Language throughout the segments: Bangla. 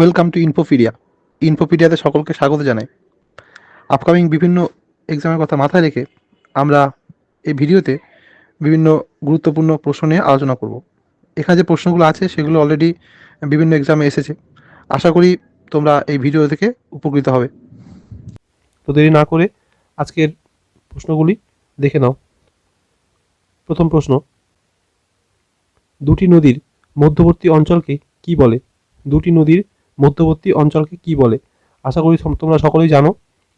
Welcome to ইনফোপিডিয়া। ইনফোপিডিয়াতে সকলকে স্বাগত জানাই। আপকামিং বিভিন্ন এক্সামের কথা মাথায় রেখে আমরা এই ভিডিওতে বিভিন্ন গুরুত্বপূর্ণ প্রশ্ন নিয়ে আলোচনা করব। এখানে যে প্রশ্নগুলো আছে, সেগুলো অলরেডি বিভিন্ন এক্সামে এসেছে। আশা করি তোমরা এই ভিডিও থেকে উপকৃত হবে। তো দেরি না করে আজকের প্রশ্নগুলি দেখে নাও। প্রথম প্রশ্ন, দুটি নদীর মধ্যবর্তী অঞ্চলকে কি বলে? দুটি নদীর মধ্যবর্তী অঞ্চলকে কি বলে? আশা করি তোমরা সকলেই জানো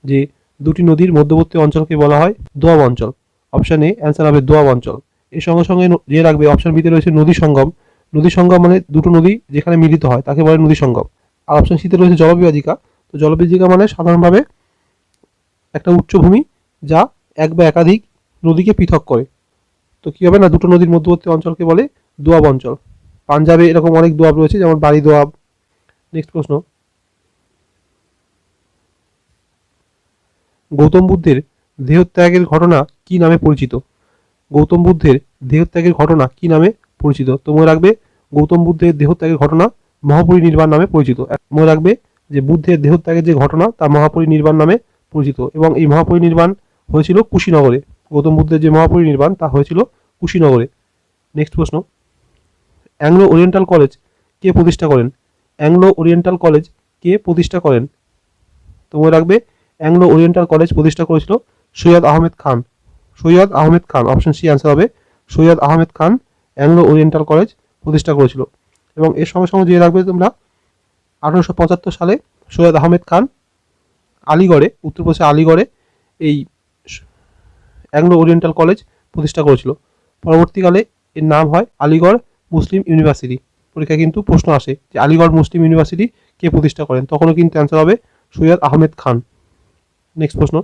যে দুটি নদীর মধ্যবর্তী অঞ্চলকে বলা হয় দোয়াব অঞ্চল। অপশান এ অ্যান্সার হবে দোয়াব অঞ্চল। এর সঙ্গে সঙ্গে যে রাখবে অপশান বিতে রয়েছে নদী সঙ্গম। নদী সঙ্গম মানে দুটো নদী যেখানে মিলিত হয়, তাকে বলে নদী সঙ্গম। আর অপশান সিতে রয়েছে জলবিভাজিকা। তো জলবিভাজিকা মানে সাধারণভাবে একটা উচ্চভূমি যা এক বা একাধিক নদীকে পৃথক করে। তো কী হবে না, দুটো নদীর মধ্যবর্তী অঞ্চলকে বলে দোয়াব অঞ্চল। পাঞ্জাবে এরকম অনেক দোয়াব রয়েছে, যেমন বাড়ি দোয়াব নেক্সট প্রশ্ন। গৌতম বুদ্ধের দেহত্যাগের ঘটনা কি নামে পরিচিত? গৌতম বুদ্ধের দেহত্যাগের ঘটনা কি নামে পরিচিত? তো মনে রাখবে, গৌতম বুদ্ধের দেহত্যাগের ঘটনা মহাপরিনির্বাণ নামে পরিচিত। মনে রাখবে যে বুদ্ধের দেহত্যাগের যে ঘটনা, তা মহাপরিনির্বাণ নামে পরিচিত এবং এই মহাপরিনির্বাণ হয়েছিল কুশীনগরে। গৌতম বুদ্ধের যে মহাপরিনির্বাণ, তা হয়েছিল কুশীনগরে। নেক্সট প্রশ্ন। অ্যাংলো ওরিয়েন্টাল কলেজ কে প্রতিষ্ঠা করেন? অ্যাংলো ওরিয়েন্টাল কলেজ কে প্রতিষ্ঠা করেন? তো মনে রাখবে, অ্যাংলো ওরিয়েন্টাল কলেজ প্রতিষ্ঠা করেছিল Syed Ahmed Khan. Syed Ahmed Khan option C answer হবে, Syed Ahmed Khan Anglo Oriental college প্রতিষ্ঠা করেছিল। এবং এর সঙ্গে সঙ্গে দিয়ে রাখবে তোমরা, আঠারোশো পঁচাত্তর সালে সৈয়দ আহমেদ খান আলিগড়ে উত্তরপ্রদেশে আলিগড়ে এই অ্যাংলো ওরিয়েন্টাল কলেজ প্রতিষ্ঠা করেছিল। পরবর্তীকালে এর নাম হয় আলিগড় মুসলিম ইউনিভার্সিটি। পরীক্ষায় কিন্তু প্রশ্ন আসে যে আলিগড় মুসলিম ইউনিভার্সিটি কে প্রতিষ্ঠা করেন? তখনও কিন্তু অ্যান্সার হবে সৈয়দ আহমেদ খান। নেক্সট প্রশ্ন।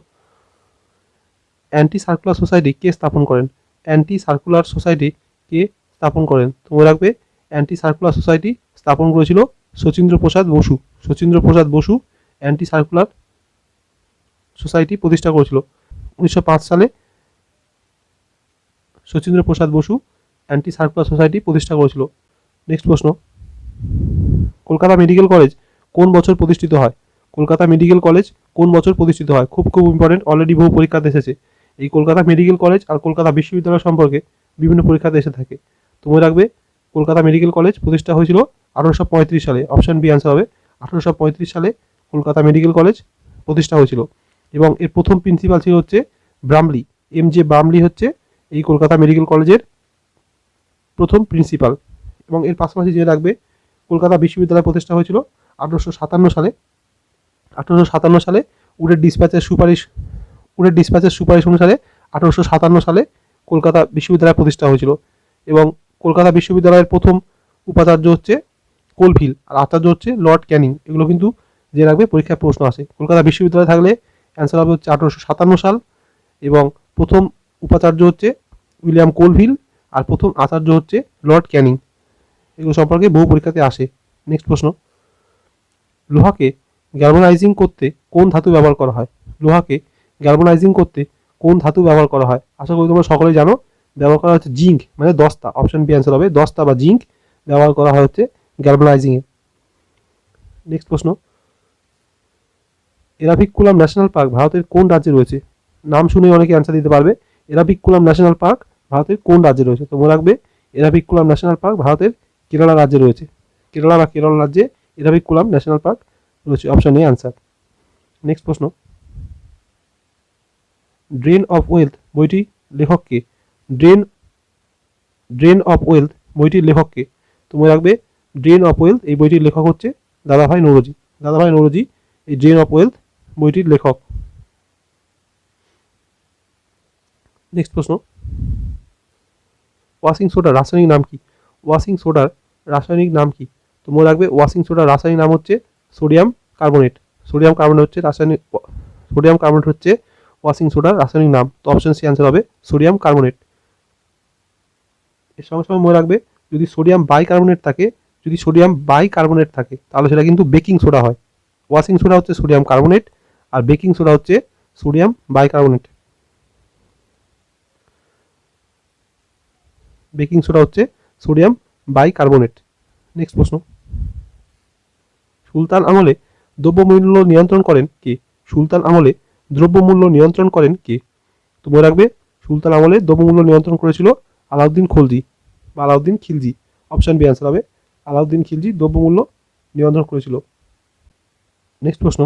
অ্যান্টি সার্কুলার সোসাইটি কে স্থাপন করেন? অ্যান্টি সার্কুলার সোসাইটি কে স্থাপন করেন? তো মনে রাখবে অ্যান্টি সার্কুলার সোসাইটি স্থাপন করেছিল Sachindra Prasad Basu. Sachindra Prasad Basu anti circular society প্রতিষ্ঠা করেছিল। উনিশশো পাঁচ সালে Sachindra Prasad Basu anti circular society প্রতিষ্ঠা করেছিল। নেক্সট প্রশ্ন। কলকাতা মেডিকেল কলেজ কোন বছর প্রতিষ্ঠিত হয়? কলকাতা মেডিকেল কলেজ কোন বছর প্রতিষ্ঠিত হয়? খুব খুব ইম্পর্টেন্ট অলরেডি বহু পরীক্ষাতে এসেছে। এই কলকাতা মেডিকেল কলেজ আর কলকাতা বিশ্ববিদ্যালয় সম্পর্কে বিভিন্ন পরীক্ষাতে এসে থাকে। তো মনে রাখবে, কলকাতা মেডিকেল কলেজ প্রতিষ্ঠা হয়েছিল আঠারোশো পঁয়ত্রিশ সালে। অপশন বি অ্যান্সার হবে। আঠারোশো পঁয়ত্রিশ সালে কলকাতা মেডিকেল কলেজ প্রতিষ্ঠা হয়েছিল। এবং এর প্রথম প্রিন্সিপাল ছিল হচ্ছে ব্রামলি এম জে ব্রামলি হচ্ছে এই কলকাতা মেডিকেল কলেজের প্রথম প্রিন্সিপাল এবং এর পাশাপাশি যে রাখবে, কলকাতা বিশ্ববিদ্যালয় প্রতিষ্ঠা হয়েছিল আঠারোশো সাতান্ন সালে। আঠারোশো সাতান্ন সালে উডের ডিসপ্যাচের সুপারিশ, উডের ডিসপ্যাচের সুপারিশ অনুসারে আঠারোশো সাতান্ন সালে কলকাতা বিশ্ববিদ্যালয় প্রতিষ্ঠা হয়েছিল। এবং কলকাতা বিশ্ববিদ্যালয়ের প্রথম উপাচার্য হচ্ছে কোলফিল আর আচার্য হচ্ছে লর্ড ক্যানিং। এগুলো কিন্তু যে রাখবে, পরীক্ষায় প্রশ্ন আসে। কলকাতা বিশ্ববিদ্যালয় থাকলে অ্যান্সার হবে হচ্ছে আঠারোশো সাতান্ন সাল এবং প্রথম উপাচার্য হচ্ছে উইলিয়াম কোলভিল আর প্রথম আচার্য হচ্ছে লর্ড ক্যানিং। এগুলো সম্পর্কে বহু পরীক্ষাতে আসে। নেক্সট প্রশ্ন। লোহাকে গ্যালভানাইজিং করতে কোন ধাতু ব্যবহার করা হয়? লোহাকে গ্যালভানাইজিং করতে কোন ধাতু ব্যবহার করা হয়? আশা করি তোমরা সকলেই জানো, ব্যবহার করা হচ্ছে জিঙ্ক মানে দস্তা। অপশন বি অ্যান্সার হবে, দস্তা বা জিঙ্ক ব্যবহার করা হয় হচ্ছে গ্যালভানাইজিংয়ে নেক্সট প্রশ্ন। এরাভিকুলাম ন্যাশনাল পার্ক ভারতের কোন রাজ্যে রয়েছে? নাম শুনে অনেকে অ্যান্সার দিতে পারবে। এরাভিকুলাম ন্যাশনাল পার্ক ভারতের কোন রাজ্যে রয়েছে? তো মনে রাখবে, এরাভিকুলাম ন্যাশনাল পার্ক ভারতের কেরালা রাজ্যে রয়েছে। কেরালা বা কেরল রাজ্যে এরাভিকুলাম ন্যাশনাল পার্ক রয়েছে। অপশন এ আনসার নেক্সট প্রশ্ন। ড্রেন অফ ওয়েলথ বইটি লেখককে ড্রেন ড্রেন অফ ওয়েলথ বইটির লেখককে তো মনে রাখবে ড্রেন অফ ওয়েলথ এই বইটির লেখক হচ্ছে দাদাভাই নৌরজি। দাদাভাই নৌরজি, এই ড্রেন অফ ওয়েলথ বইটির লেখক। নেক্সট প্রশ্ন। ওয়াশিং সোডার রাসায়নিক নাম কি? ওয়াশিং সোডার রাসায়নিক নাম কি? তো মনে রাখবে ওয়াশিং সোডার রাসায়নিক নাম হচ্ছে সোডিয়াম কার্বনেট। সোডিয়াম কার্বনেট হচ্ছে রাসায়নিক, সোডিয়াম কার্বনেট হচ্ছে ওয়াশিং সোডার রাসায়নিক নাম। তো অপশন সি অ্যান্সার হবে সোডিয়াম কার্বনেট। এর সঙ্গে সঙ্গে মনে রাখবে যদি সোডিয়াম বাই কার্বনেট থাকে, যদি সোডিয়াম বাই কার্বনেট থাকে, তাহলে সেটা কিন্তু বেকিং সোডা হয়। ওয়াশিং সোডা হচ্ছে সোডিয়াম কার্বনেট আর বেকিং সোডা হচ্ছে sodium bicarbonate baking soda হচ্ছে সোডিয়াম বাই কার্বনেট। নেক্সট প্রশ্ন। সুলতান আমলে দ্রব্যমূল্য নিয়ন্ত্রণ করেন কে? সুলতান আমলে দ্রব্যমূল্য নিয়ন্ত্রণ করেন কে? তো মনে রাখবে, সুলতান আমলে দ্রব্যমূল্য নিয়ন্ত্রণ করেছিল আলাউদ্দিন খলজি বা Alauddin Khilji. Option B answer হবে, আলাউদ্দিন খিলজি দ্রব্যমূল্য নিয়ন্ত্রণ করেছিল। নেক্সট প্রশ্ন।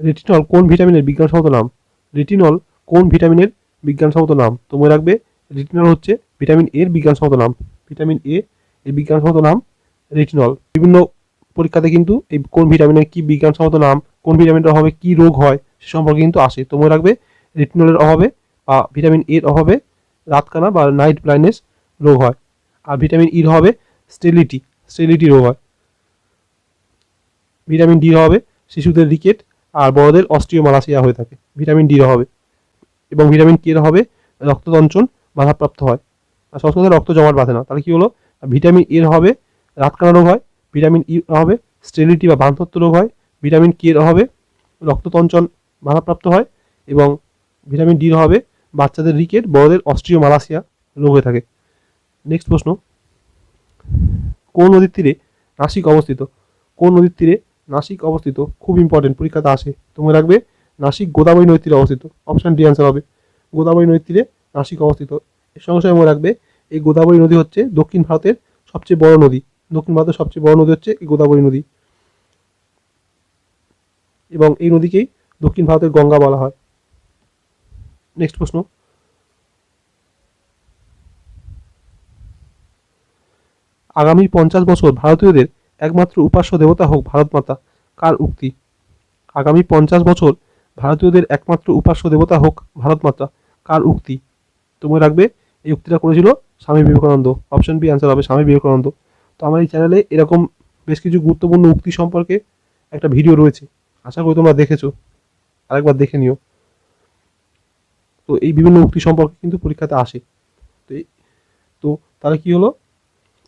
রেটিনল কোন ভিটামিনের বিজ্ঞানসম্মত নাম? রেটিনল কোন ভিটামিনের বিজ্ঞানসম্মত নাম? তো মনে রাখবে রেটিনল হচ্ছে ভিটামিন এর বিজ্ঞানসম্মত নাম, ভিটামিন এ এর বিজ্ঞানসম্মত নাম রেটিনল বিভিন্ন পরীক্ষাতে কিন্তু এই কোন ভিটামিনের কি বিজ্ঞানসম্মত নাম, কোন ভিটামিনের অভাবে কি রোগ হয়, সে সম্পর্কে কিন্তু আসে। তো মনে রাখবে রেটিনলের অভাবে বা ভিটামিন এর অভাবে রাতকানা বা নাইট ব্লাইন্ডনেস রোগ হয়। আর ভিটামিন ইর অভাবে স্টেলিটি স্টেলিটি রোগ হয়। ভিটামিন ডির অভাবে শিশুদের রিকেট আর বড়দের অস্ট্রিওমালাসিয়া হয়ে থাকে। ভিটামিন ডির অভাবে এবং ভিটামিন কে অভাবে রক্ততঞ্চন বাধাপ্রাপ্ত হয়। সংস্কৃতে রক্ত জমাট বাঁধে না। তাহলে কি হলো? ভিটামিন এর অভাবে রাতকানা রোগ হয়, ভিটামিন ই অভাবে স্টেরিলিটি বা বান্ধত্ব রোগ হয়, ভিটামিন কে এর অভাবে রক্ততঞ্চন বাধাপ্রাপ্ত হয় এবং ভিটামিন ডির অভাবে বাচ্চাদের রিকেট, বড়দের অস্ট্রিওমালাসিয়া রোগ হয়ে থাকে। নেক্সট প্রশ্ন। কোন নদীর তীরে নাসিক অবস্থিত? কোন নদীর তীরে নাসিক অবস্থিত? খুব ইম্পর্টেন্ট পরীক্ষাতে আসে। তুমি রাখবে, নাসিক গোদাবরী নদীর তীরে অবস্থিত। অপশান ডি অ্যান্সার হবে। গোদাবরী নদীর তীরে নাসিক অবস্থিত। সঙ্গে মনে রাখবে, এই গোদাবরী নদী হচ্ছে দক্ষিণ ভারতের সবচেয়ে বড় নদী। দক্ষিণ ভারতের সবচেয়ে বড় নদী হচ্ছে এই গোদাবরী নদী। এবং এই নদীকেই দক্ষিণ ভারতের গঙ্গা বলা হয়। নেক্সট প্রশ্ন। আগামী পঞ্চাশ বছর ভারতীয়দের একমাত্র উপাস্য দেবতা হোক ভারত মাতা, কার উক্তি? আগামী পঞ্চাশ বছর ভারতীয়দের একমাত্র উপাস্য দেবতা হোক ভারত মাতা, কার উক্তি? তুমি রাখবে এই উক্তিটা করেছিল Swami Vivekananda. Option B answer হবে স্বামী বিবেকানন্দ। তো আমার এই চ্যানেলে এরকম বেশ কিছু গুরুত্বপূর্ণ উক্তি সম্পর্কে একটা ভিডিও রয়েছে। আশা করি তোমরা দেখেছ। আরেকবার দেখে নিও। তো এই বিভিন্ন উক্তি সম্পর্কে কিন্তু পরীক্ষাতে আসে। তো তো তাহলে কি হলো?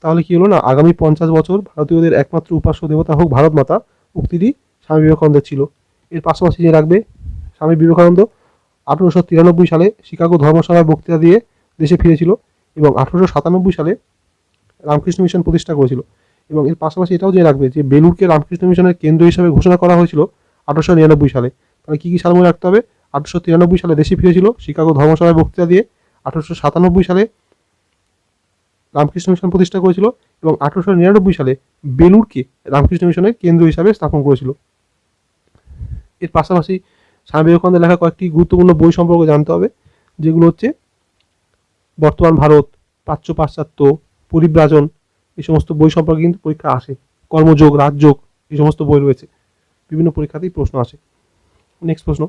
তাহলে কি হলো না? আগামী পঞ্চাশ বছর ভারতীয়দের একমাত্র উপাস্য দেবতা হোক ভারত মাতা উক্তিটি স্বামী বিবেকানন্দের ছিল। এর পাশাপাশি যে রাখবে স্বামী বিবেকানন্দ, আঠেরোশো তিরানব্বই সালে শিকাগো ধর্মসভায় বক্তৃতা দিয়ে দেশে ফিরেছিল এবং আঠেরোশো সাতানব্বই সালে রামকৃষ্ণ মিশন প্রতিষ্ঠা করেছিল। এবং এর পাশাপাশি এটাও যে রাখবে যে বেলুরকে রামকৃষ্ণ মিশনের কেন্দ্র হিসাবে ঘোষণা করা হয়েছিল আঠারোশো নিরানব্বই সালে। তাহলে কী কী সাল মনে রাখতে হবে? আঠারোশো তিরানব্বই সালে দেশে ফিরেছিল শিকাগো ধর্মসভায় বক্তৃতা দিয়ে আঠারোশো সাতানব্বই সালে রামকৃষ্ণ মিশন প্রতিষ্ঠা করেছিল এবং আঠারোশো নিরানব্বই সালে বেলুরকে রামকৃষ্ণ মিশনের কেন্দ্র হিসাবে স্থাপন করেছিল। এর পাশাপাশি স্বামী বিবেকানন্দের লেখা কয়েকটি গুরুত্বপূর্ণ বই সম্পর্কে জানতে হবে, যেগুলো হচ্ছে বর্তমান ভারত প্রাচ্য পাশ্চাত্য, পরিব্রাজন, এই সমস্ত বই সম্পর্কে কিন্তু পরীক্ষা আসে। কর্মযোগ, রাজযোগ, এই সমস্ত বই রয়েছে। বিভিন্ন পরীক্ষাতেই প্রশ্ন আসে। নেক্সট প্রশ্ন।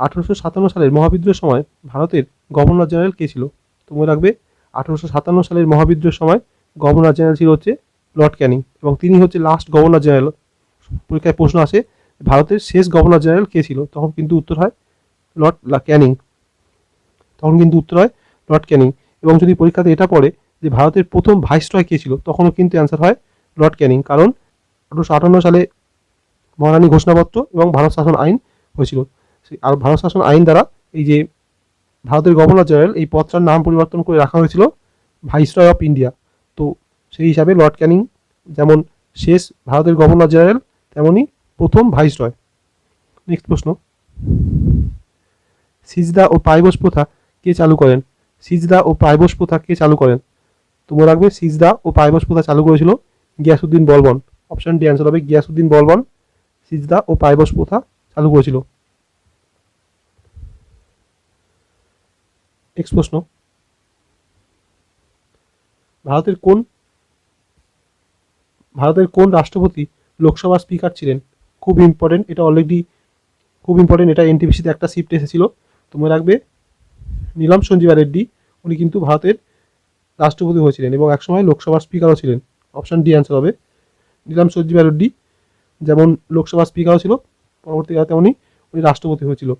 আঠারোশো সাতান্ন সালের মহাবিদ্রোহের সময় ভারতের গভর্নর জেনারেল কে ছিল? তো মনে রাখবে, আঠারোশো সাতান্ন সালের মহাবিদ্রোহের সময় গভর্নর জেনারেল ছিল হচ্ছে লর্ড ক্যানিং এবং তিনি হচ্ছে লাস্ট গভর্নর জেনারেল। পরীক্ষায় প্রশ্ন আসে, ভারতের শেষ গভর্নর জেনারেল কে ছিল? তখন কিন্তু উত্তর হয় লর্ড ক্যানিং। তখন কিন্তু উত্তর হয়, লর্ড ক্যানিং। এবং যদি পরীক্ষাতে এটা পড়ে যে ভারতের প্রথম ভাইসরয় কে ছিল, তখনও কিন্তু অ্যান্সার হয় লর্ড ক্যানিং। কারণ আঠারোশো আটান্ন সালে মহারানী ঘোষণাপত্র এবং ভারত শাসন আইন হয়েছিল। আর ভারত শাসন আইন দ্বারা এই যে ভারতের গভর্নর জেনারেল এই পদটার নাম পরিবর্তন করে রাখা হয়েছিল ভাইসরয় অফ ইন্ডিয়া। তো সেই হিসাবে লর্ড ক্যানিং যেমন শেষ ভারতের গভর্নর জেনারেল তেমনই প্রথম ভাইসরয়। নেক্সট প্রশ্ন। সিজদা ও পাইবস প্রথা কে চালু করেন? সিজদা ও পাইবস প্রথা কে চালু করেন? তোমরা রাখবে, সিজদা ও পাইবস প্রথা চালু করেছিল Ghiyasuddin Balban. Option D answer হবে গিয়াসুদ্দিন বলবন। সিজদা ও পাইবস প্রথা চালু করেছিল। নেক্সট প্রশ্ন। ভারতের কোন ভারতের কোন রাষ্ট্রপতি লোকসভার স্পিকার ছিলেন? খুব ইম্পর্টেন্ট এটা অলরেডি খুব ইম্পর্টেন্ট এটা এনটিপিসিতে একটা শিফট এসেছিল। তোমরা রাখবে নীলম সঞ্জীবা রেড্ডি, উনি কিন্তু ভারতের রাষ্ট্রপতি হয়েছিলেন এবং একসময় লোকসভার স্পিকারও ছিলেন। অপশান ডি অ্যান্সার হবে। নীলম সঞ্জীবা রেড্ডি, যেমন লোকসভার স্পিকারও ছিল পরবর্তীকালে তেমনই উনি রাষ্ট্রপতি হয়েছিল।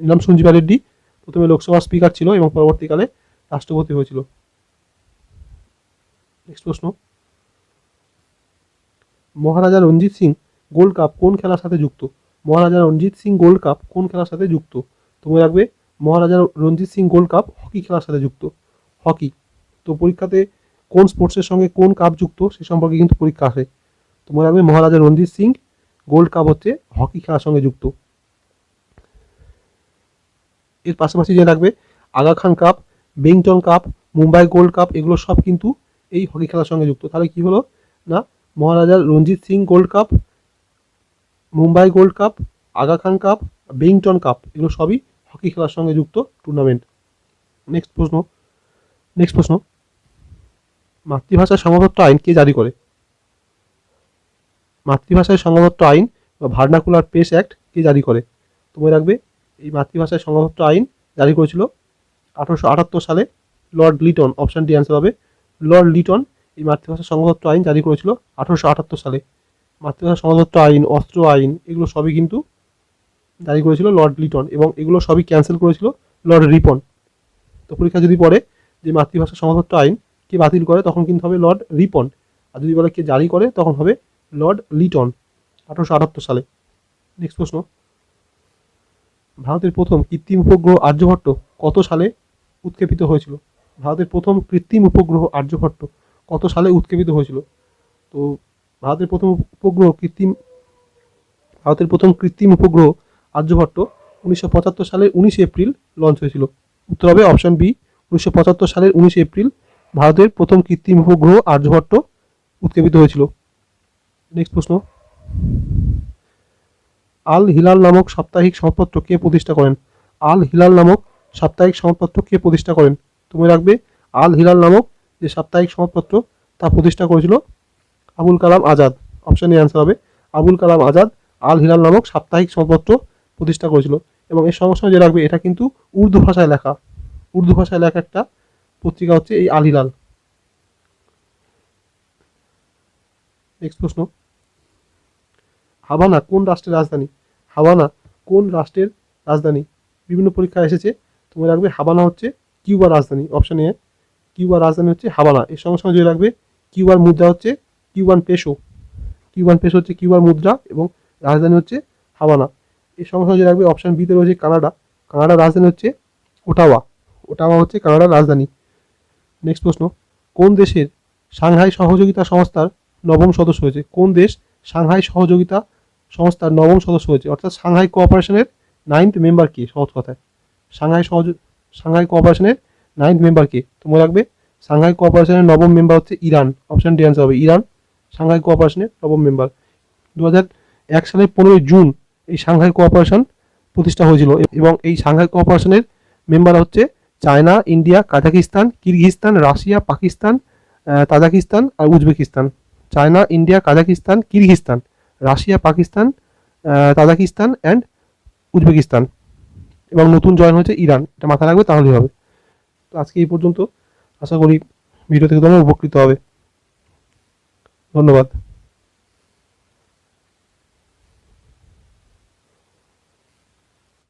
নীলম সঞ্জীবা রেড্ডি প্রথমে লোকসভার স্পিকার ছিল এবং পরবর্তীকালে রাষ্ট্রপতি হয়েছিল। নেক্সট প্রশ্ন। মহারাজা রঞ্জিত সিং গোল্ড কাপ কোন খেলার সাথে যুক্ত? মহারাজা রঞ্জিত সিং গোল্ড কাপ কোন খেলার সাথে যুক্ত? তুমি রাখবে Maharaja Ranjit Singh gold cup hockey খেলার সাথে যুক্ত। হকি, তো পরীক্ষাতে কোন স্পোর্টসের সঙ্গে কোন কাপ যুক্ত সে সম্পর্কে কিন্তু পরীক্ষা আসে। তো মনে রাখবে মহারাজা রঞ্জিত সিং গোল্ড কাপ হচ্ছে হকি খেলার সঙ্গে যুক্ত। এর পাশাপাশি যে রাখবে Aga Khan cup, Beighton cup, Mumbai gold cup, এগুলো সব কিন্তু এই হকি খেলার সঙ্গে যুক্ত। তাহলে কি হলো? না, Maharaja Ranjit Singh gold cup, Mumbai gold cup Aga Khan cup, Beighton cup, এগুলো সবই হকি খেলার সঙ্গে যুক্ত টুর্নামেন্ট নেক্সট প্রশ্ন। নেক্সট প্রশ্ন। মাতৃভাষার সংবাদপত্র আইন কে জারি করে? মাতৃভাষায় সংবাদপত্র আইন বা ভার্নাকুলার প্রেস অ্যাক্ট কে জারি করে? তো মনে রাখবে, এই মাতৃভাষায় সংবাদপত্র আইন জারি করেছিল আঠারোশো আটাত্তর সালে lord Lytton option D answer হবে লর্ড লিটন এই মাতৃভাষা সংবাদপত্র আইন জারি করেছিল আঠারোশো আটাত্তর সালে। মাতৃভাষা সংবাদপত্র আইন, অস্ত্র আইন, এগুলো সবই কিন্তু জারি করেছিল লর্ড লিটন এবং এগুলো সবই ক্যান্সেল করেছিল লর্ড রিপন। তো পরীক্ষা যদি পড়ে যে মাতৃভাষা সংবাদপত্র আইন কে বাতিল করে, তখন কিন্তু হবে লর্ড রিপন। আর যদি বলে কে জারি করে, তখন হবে লর্ড লিটন, আঠারোশো আটাত্তর সালে। নেক্সট প্রশ্ন। ভারতের প্রথম কৃত্রিম উপগ্রহ আর্যভট্ট কত সালে উৎক্ষেপিত হয়েছিল? ভারতের প্রথম কৃত্রিম উপগ্রহ আর্যভট্ট কত সালে উৎক্ষেপিত হয়েছিল? তো ভারতের প্রথম উপগ্রহ কৃত্রিম, ভারতের প্রথম কৃত্রিম উপগ্রহ আর্যভট্ট উনিশশো পঁচাত্তর সালের উনিশে এপ্রিল লঞ্চ হয়েছিল। উত্তর হবে অপশন বি উনিশশো পঁচাত্তর সালের উনিশে এপ্রিল ভারতের প্রথম কৃত্রিম উপগ্রহ আর্যভট্ট উৎক্ষেপিত হয়েছিল। নেক্সট প্রশ্ন। আল হিলাল নামক সাপ্তাহিক সংবাদপত্র কে প্রতিষ্ঠা করেন? আল হিলাল নামক সাপ্তাহিক সংবাদপত্র কে প্রতিষ্ঠা করেন? তুমি রাখবে, আল হিলাল নামক যে সাপ্তাহিক সংবাদপত্র তা প্রতিষ্ঠা করেছিল আবুল কালাম আজাদ। অপশানে অ্যান্সার হবে, আবুল কালাম আজাদ, আল হিলাল নামক সাপ্তাহিক সংবাদপত্র প্রতিষ্ঠা করেছিল। এবং এর সঙ্গে যে রাখবে, এটা কিন্তু উর্দু ভাষায় লেখা। উর্দু ভাষায় লেখা একটা পত্রিকা হচ্ছে এই আল হিলাল নেক্সট প্রশ্ন। হাভানা কোন রাষ্ট্রের রাজধানী? হাভানা কোন রাষ্ট্রের রাজধানী? বিভিন্ন পরীক্ষায় এসেছে। তুমি রাখবে হাভানা হচ্ছে কিউবার রাজধানী। অপশন এ, কিউবার রাজধানী হচ্ছে হাভানা। এর সঙ্গে সঙ্গে যে রাখবে, কিউবার মুদ্রা হচ্ছে কিউবান পেশো। কিউবান পেশো হচ্ছে কিউবার মুদ্রা এবং রাজধানী হচ্ছে হাভানা। সঙ্গে সঙ্গে যে রাখবে অপশান বিতে রয়েছে কানাডা। কানাডার রাজধানী হচ্ছে ওটাওয়া। ওটাওয়া হচ্ছে কানাডার রাজধানী। নেক্সট প্রশ্ন, কোন দেশের সাংহাই সহযোগিতা সংস্থার নবম সদস্য হয়েছে? কোন দেশ সাংহাই সহযোগিতা সংস্থার নবম সদস্য হয়েছে? অর্থাৎ সাংহাই কোঅপারেশনের নাইন্থ মেম্বার কে? সহজ কথায়। সাংহাই সহজ, সাংহাই কোঅপারেশনের নাইন্থ মেম্বার কে? তো মনে রাখবে, সাংহাই কোঅপারেশনের নবম মেম্বার হচ্ছে ইরান। অপশন ডি অ্যান্সার হবে, ইরান, সাংহাই কোঅপারেশনের নবম মেম্বার দু হাজার এক সালের পনেরোই জুন এই সাংহাই কোঅপারেশন প্রতিষ্ঠা হয়েছিল এবং এই সাংহাই কোঅপারেশনের মেম্বার হচ্ছে China, India, Kazakhstan, Kyrgyzstan, Russia, Pakistan Tajikistan R Uzbekistan. China, India, Kazakhstan, Kyrgyzstan, Russia, Pakistan Tajikistan and Uzbekistan. এবং নতুন জয়েন হয়েছে ইরান। এটা মাথায় রাখবে, তাহলেই হবে। তো আজকে এই পর্যন্ত আশা করি ভিডিও থেকে তোমরা উপকৃত হবে। ধন্যবাদ।